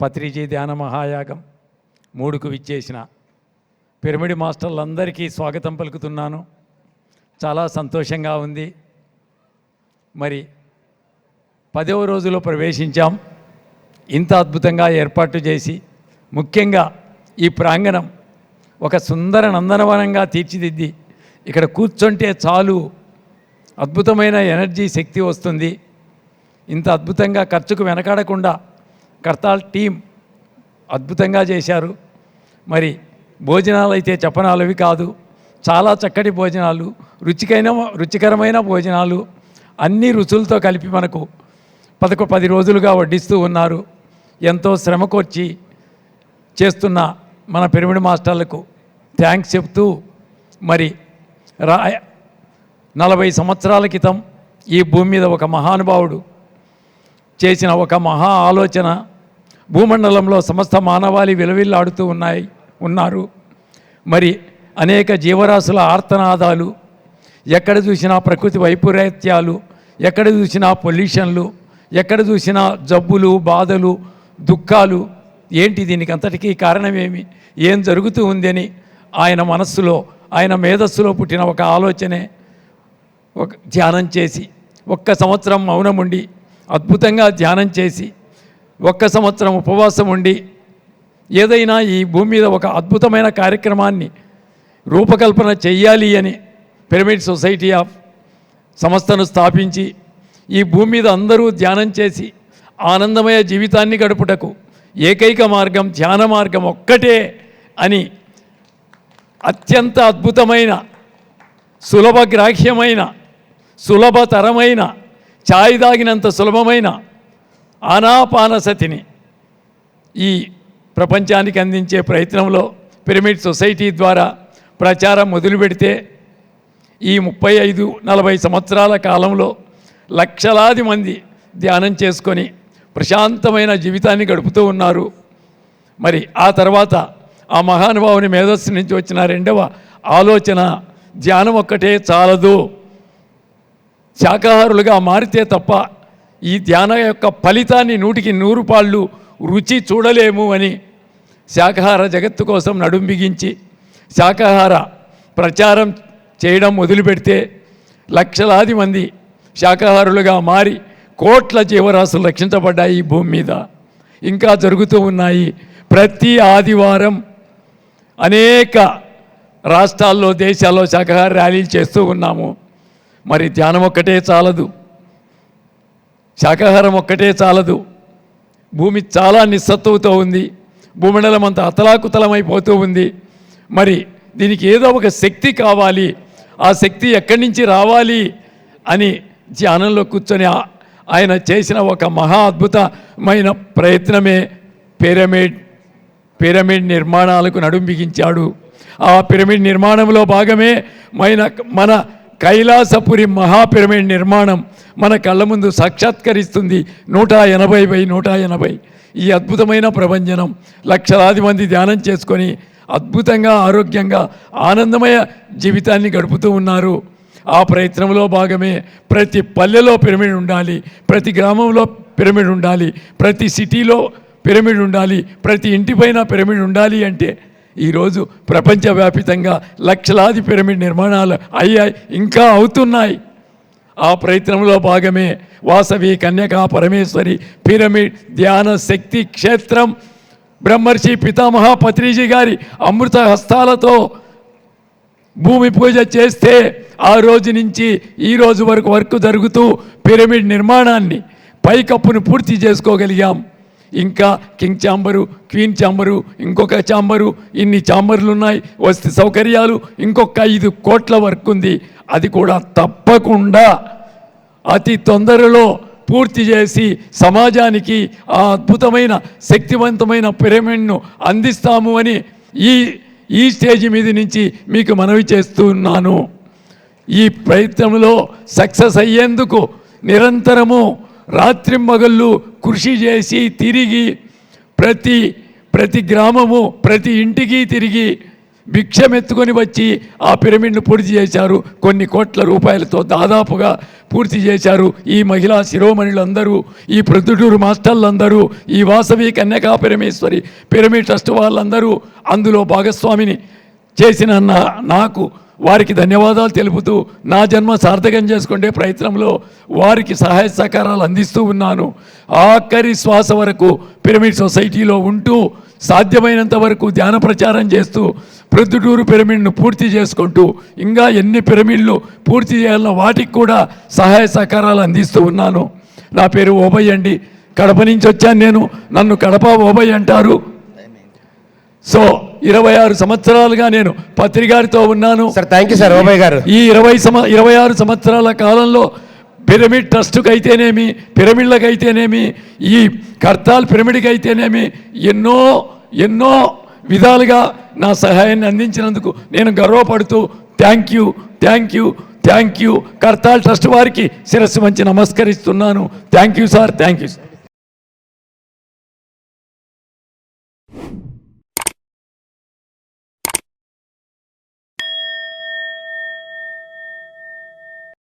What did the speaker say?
పత్రిజీ ధ్యాన మహాయాగం మూడుకు విచ్చేసిన. పిరమిడ్ మాస్టర్లందరికీ స్వాగతం పలుకుతున్నాను. చాలా సంతోషంగా ఉంది. మరి పదవ రోజులో ప్రవేశించాం. ఇంత అద్భుతంగా ఏర్పాటు చేసి ముఖ్యంగా ఈ ప్రాంగణం ఒక సుందర నందనవనంగా తీర్చిదిద్ది. ఇక్కడ కూర్చుంటే చాలు అద్భుతమైన ఎనర్జీ శక్తి వస్తుంది. ఇంత అద్భుతంగా ఖర్చుకు వెనకాడకుండా కర్తాల్ టీం అద్భుతంగా చేశారు. మరి భోజనాలు అయితే చెప్పనాలవి కాదు. చాలా చక్కటి భోజనాలు రుచికైన రుచికరమైన భోజనాలు అన్ని రుచులతో కలిపి మనకు పదకొ పది రోజులుగా వడ్డిస్తూ ఉన్నారు. ఎంతో శ్రమకొచ్చి చేస్తున్న మన పిరమిడ్ మాస్టర్లకు థ్యాంక్స్ చెప్తూ మరి రా నలభై సంవత్సరాల క్రితం ఈ భూమి మీద ఒక మహానుభావుడు చేసిన ఒక మహా ఆలోచన. భూమండలంలో సమస్త మానవాళి విలవిల్లాడుతూ ఉన్నాయి ఉన్నారు. మరి అనేక జీవరాశుల ఆర్తనాదాలు ఎక్కడ చూసినా ప్రకృతి వైపరీత్యాలు ఎక్కడ చూసినా పొల్యూషన్లు ఎక్కడ చూసినా జబ్బులు బాధలు దుఃఖాలు ఏంటి దీనికి అంతటికీ కారణమేమి ఏం జరుగుతూ ఉందని ఆయన మనస్సులో ఆయన మేధస్సులో పుట్టిన ఒక ఆలోచనే ఒక ధ్యానం చేసి ఒక్క సంవత్సరం మౌనం ఉండి అద్భుతంగా ధ్యానం చేసి ఒక్క సంవత్సరం ఉపవాసం ఉండి ఏదైనా ఈ భూమి మీద ఒక అద్భుతమైన కార్యక్రమాన్ని రూపకల్పన చెయ్యాలి అని పిరమిడ్ సొసైటీ ఆఫ్ సంస్థను స్థాపించి ఈ భూమి మీద అందరూ ధ్యానం చేసి ఆనందమయ జీవితాన్ని గడుపుటకు ఏకైక మార్గం ధ్యాన మార్గం ఒక్కటే అని అత్యంత అద్భుతమైన సులభగ్రాహ్యమైన సులభతరమైన ఛాయ్ తాగినంత సులభమైన ఆనాపానసతిని ఈ ప్రపంచానికి అందించే ప్రయత్నంలో పిరమిడ్ సొసైటీ ద్వారా ప్రచారం మొదలుపెడితే ఈ ముప్పై ఐదు నలభై సంవత్సరాల కాలంలో లక్షలాది మంది ధ్యానం చేసుకొని ప్రశాంతమైన జీవితాన్ని గడుపుతూ ఉన్నారు. మరి ఆ తర్వాత ఆ మహానుభావుని మేధస్సు నుంచి వచ్చిన రెండవ ఆలోచన ధ్యానం ఒక్కటే చాలదు. శాకాహారులుగా మారితే తప్ప ఈ ధ్యానం యొక్క ఫలితాన్ని నూటికి నూరు పాళ్ళు రుచి చూడలేము అని శాకాహార జగత్తు కోసం నడుం బిగించి శాకాహార ప్రచారం చేయడం మొదలుపెడితే లక్షలాది మంది శాకాహారులుగా మారి కోట్ల జీవరాశులు రక్షించబడ్డాయి ఈ భూమి మీద. ఇంకా జరుగుతూ ఉన్నాయి. ప్రతి ఆదివారం అనేక రాష్ట్రాల్లో దేశాల్లో శాకాహార ర్యాలీలు చేస్తూ ఉన్నాము. మరి ధ్యానం ఒక్కటే చాలదు. శాకాహారం ఒక్కటే చాలదు. భూమి చాలా నిస్సత్తువుతో ఉంది. భూమండలం అంతా అతలాకుతలమైపోతూ ఉంది. మరి దీనికి ఏదో ఒక శక్తి కావాలి. ఆ శక్తి ఎక్కడి నుంచి రావాలి అని ధ్యానంలో కూర్చొని ఆయన చేసిన ఒక మహా అద్భుతమైన ప్రయత్నమే పిరమిడ్. పిరమిడ్ నిర్మాణాలకు నడుం బిగించాడు. ఆ పిరమిడ్ నిర్మాణంలో భాగమే మన మన కైలాసపురి మహా పిరమిడ్ నిర్మాణం మన కళ్ళ ముందు సాక్షాత్కరిస్తుంది నూట ఎనభై బై నూట ఎనభై. ఈ అద్భుతమైన ప్రభంజనం లక్షలాది మంది ధ్యానం చేసుకొని అద్భుతంగా ఆరోగ్యంగా ఆనందమయ జీవితాన్ని గడుపుతూ ఉన్నారు. ఆ ప్రయత్నంలో భాగమే ప్రతి పల్లెలో పిరమిడ్ ఉండాలి ప్రతి గ్రామంలో పిరమిడ్ ఉండాలి ప్రతి సిటీలో పిరమిడ్ ఉండాలి ప్రతి ఇంటిపైన పిరమిడ్ ఉండాలి అంటే ఈరోజు ప్రపంచవ్యాపితంగా లక్షలాది పిరమిడ్ నిర్మాణాలు అయ్యాయి ఇంకా అవుతున్నాయి. ఆ ప్రయత్నంలో భాగమే వాసవి కన్యకా పరమేశ్వరి పిరమిడ్ ధ్యాన శక్తి క్షేత్రం. బ్రహ్మర్షి పితామహ పత్రిజీ గారి అమృత హస్తాలతో భూమి పూజ చేస్తే ఆ రోజు నుంచి ఈ రోజు వరకు వర్క్ జరుగుతూ పిరమిడ్ నిర్మాణాన్ని పైకప్పును పూర్తి చేసుకోగలిగాం. ఇంకా కింగ్ చాంబరు క్వీన్ చాంబరు ఇంకొక చాంబరు ఇన్ని చాంబర్లు ఉన్నాయి వసతి సౌకర్యాలు ఇంకొక ఐదు కోట్ల వర్క్ ఉంది. అది కూడా తప్పకుండా అతి తొందరలో పూర్తి చేసి సమాజానికి ఆ అద్భుతమైన శక్తివంతమైన పిరమిడ్ను అందిస్తాము అని ఈ ఈ స్టేజ్ మీద నుంచి మీకు మనవి చేస్తున్నాను. ఈ ప్రయత్నంలో సక్సెస్ అయ్యేందుకు నిరంతరము రాత్రింబగళ్ళు కృషి చేసి తిరిగి ప్రతి ప్రతి గ్రామము ప్రతి ఇంటికి తిరిగి భిక్షమెత్తుకొని వచ్చి ఆ పిరమిడ్ను పూర్తి చేశారు. కొన్ని కోట్ల రూపాయలతో దాదాపుగా పూర్తి చేశారు. ఈ మహిళా శిరోమణులందరూ ఈ ప్రొద్దుటూరు మాస్టర్లందరూ ఈ వాసవి కన్యకా పిరమేశ్వరి పిరమిడ్ ట్రస్ట్ వాళ్ళందరూ అందులో భాగస్వామిని చేసిన నాకు వారికి ధన్యవాదాలు తెలుపుతూ నా జన్మ సార్థకం చేసుకునే ప్రయత్నంలో వారికి సహాయ సహకారాలు అందిస్తూ ఉన్నాను. ఆఖరి శ్వాస వరకు పిరమిడ్ సొసైటీలో ఉంటూ సాధ్యమైనంత వరకు ధ్యాన ప్రచారం చేస్తూ ప్రొద్దుటూరు పిరమిడ్ను పూర్తి చేసుకుంటూ ఇంకా ఎన్ని పిరమిడ్లు పూర్తి చేయాలన్న వాటికి కూడా సహాయ సహకారాలు అందిస్తూ ఉన్నాను. నా పేరు ఓబయ్య అండి. కడప నుంచి వచ్చాను నేను. నన్ను కడప ఓబయ్య అంటారు. సో ఇరవై ఆరు సంవత్సరాలుగా నేను పత్రికారితో ఉన్నాను. Sir thank you sir Obayya garu. ఈ ఇరవై సమ ఇరవై ఆరు సంవత్సరాల కాలంలో పిరమిడ్ ట్రస్టుకు అయితేనేమి పిరమిడ్లకు అయితేనేమి ఈ కర్తాల్ పిరమిడ్కి అయితేనేమి ఎన్నో ఎన్నో విధాలుగా నా సహాయాన్ని అందించినందుకు నేను గర్వపడుతూ thank you thank you thank you Kartal trust వారికి శిరస్సు మంచి నమస్కరిస్తున్నాను. Thank you sir thank you sir